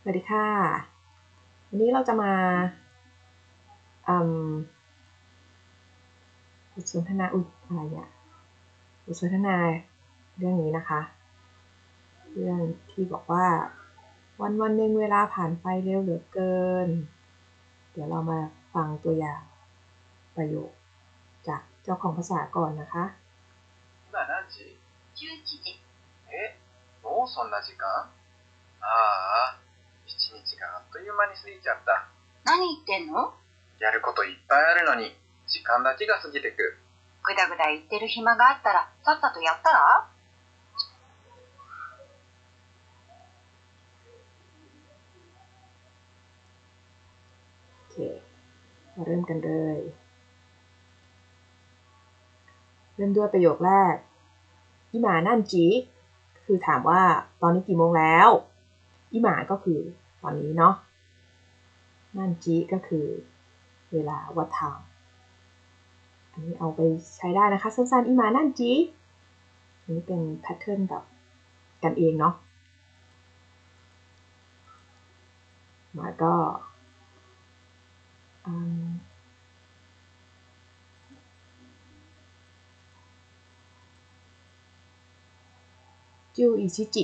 สวัสดีค่ะ วันนี้เราจะมาอืมบทสนทนาอุ๊ยอะไรเนี่ยบทสนทนาเรื่องนี้นะคะ เรื่องที่บอกว่า วันวันหนึ่งเวลาผ่านไปเร็วเหลือเกิน เดี๋ยวเรามาฟังตัวอย่างประโยค จากเจ้าของภาษาก่อนนะคะ 今何時11時。えもうそんな時間ああ、 一日があっという間に過ぎちゃった。何言ってんのやることいっぱいあるのに、時間だけが過ぎてく。ぐだぐだ言ってる暇があったら、さっさとやったら โอเค มาเริ่มกันเลย เริ่มด้วยประโยคแรกอีหมานั่นจีคือถามว่าตอนนี้กี่โมงแล้วอีหมาก็คือ ตอนนี้เนาะนั่นจีก็คือเวลาวัดทางอันนี้เอาไปใช้ได้นะคะ สั้นๆอีมานั่นจีอันนี้เป็นแพทเทิร์นแบบกันเองเนาะมาก็อืมจูอิชิจิ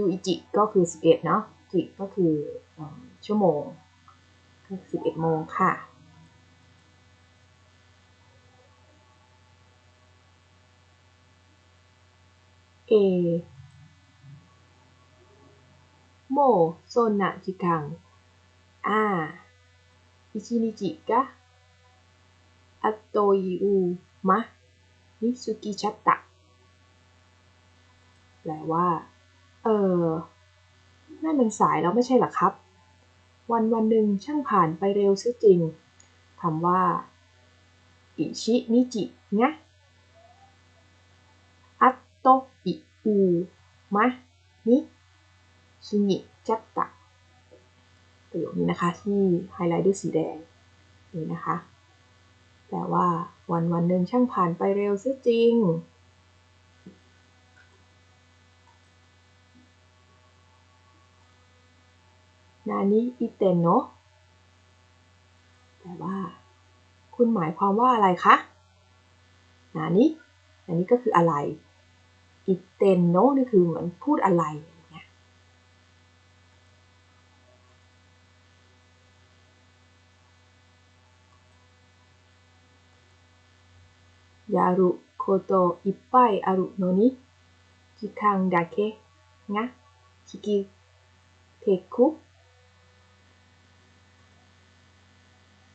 จูอิจิก็คือ 11 เนาะจิก็คืออชั่วโมงก็11 โมงค่ะ เอโมโซนนะจิกังอ่าอิชินิจิกะอัตโตยิอุมะนิสุกิชัตตะแปลว่า เออ นั่นมันสายแล้วไม่ใช่หรอครับ วันวันหนึ่งช่างผ่านไปเร็วเสียจริงคำว่า อิชินิจิงะอัตโตอิอูมะนิซุงิจัตตะประโยคนี้นะคะที่ไฮไลท์ด้วยสีแดง นี่นะคะแปลว่าวันวันหนึ่งช่างผ่านไปเร็วเสียจริง นานิอิเตนโนาะแปลว่า คุณหมายความว่าอะไรคะนานิอันนี้ก็คืออะไรอิเตนโนาะนี่คือเหมือนพูดอะไรอย่างเงี้ยยารุโคโตอิปไปอารุโนนิจิคังดาเคะงะชิกิเทคุ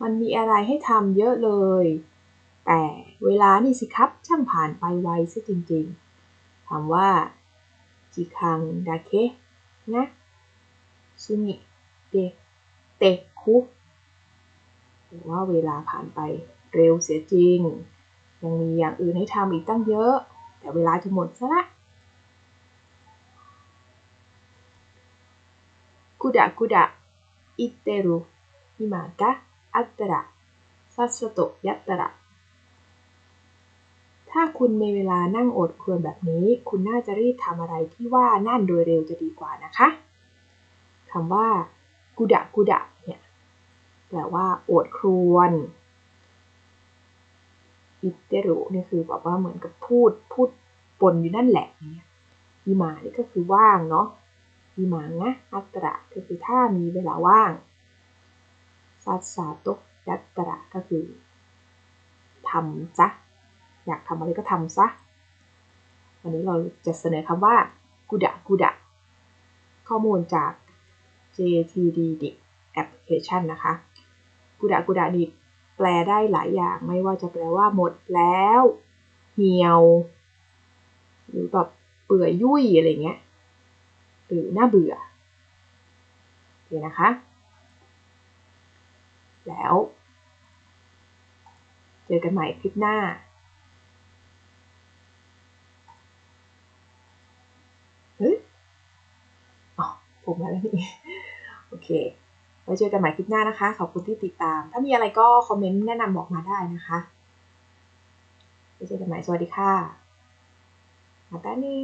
มันมีอะไรให้ทำเยอะเลย แต่เวลานี่สิครับช่างผ่านไปไวซะจริงๆถามว่าจิคังดาเคะนะซุงิเตเตคุแปลว่าเวลาผ่านไปเร็วเสียจริง ยังมีอย่างอื่นให้ทำอีกตั้งเยอะ แต่เวลาจะหมดซะละกุดะกุดะอิเตรุฮิมากะ อัตระซัสโตยัตระถ้าคุณในเวลานั่งอดครวญแบบนี้ คุณน่าจะรีบทำอะไรที่ว่านั่นโดยเร็วจะดีกว่านะคะคำว่ากุดะกุดะเนี่ยแปลว่าอดครวญอิเตรุนี่คือแบบว่าเหมือนกับพูดพูดปนอยู่นั่นแหละเนี่ยอีมานี่ก็คือว่างเนาะอีมางะอัตระก็คือถ้ามีเวลาว่าง สสาโตยัตตระก็คือทำซะ อยากทำอะไรก็ทำซะ วันนี้เราจะเสนอคำว่ากุดะกุดะข้อมูลจาก JTD Dic Application นะคะกุดะกุดะนี่แปลได้หลายอย่างไม่ว่าจะแปลว่าหมดแล้ว เหี่ยว หรือแบบเปื่อยยุ่ยอะไรเงี้ย หรือน่าเบื่อโอเคนะคะ แล้ว เจอกันใหม่คลิปหน้าเฮ้ยอ๋อผมมาแล้วนี่โอเคไว้เจอกันใหม่คลิปหน้านะคะ ขอบคุณที่ติดตาม ถ้ามีอะไรก็คอมเมนต์แนะนำบอกมาได้นะคะไว้เจอกันใหม่สวัสดีค่ะมาตานี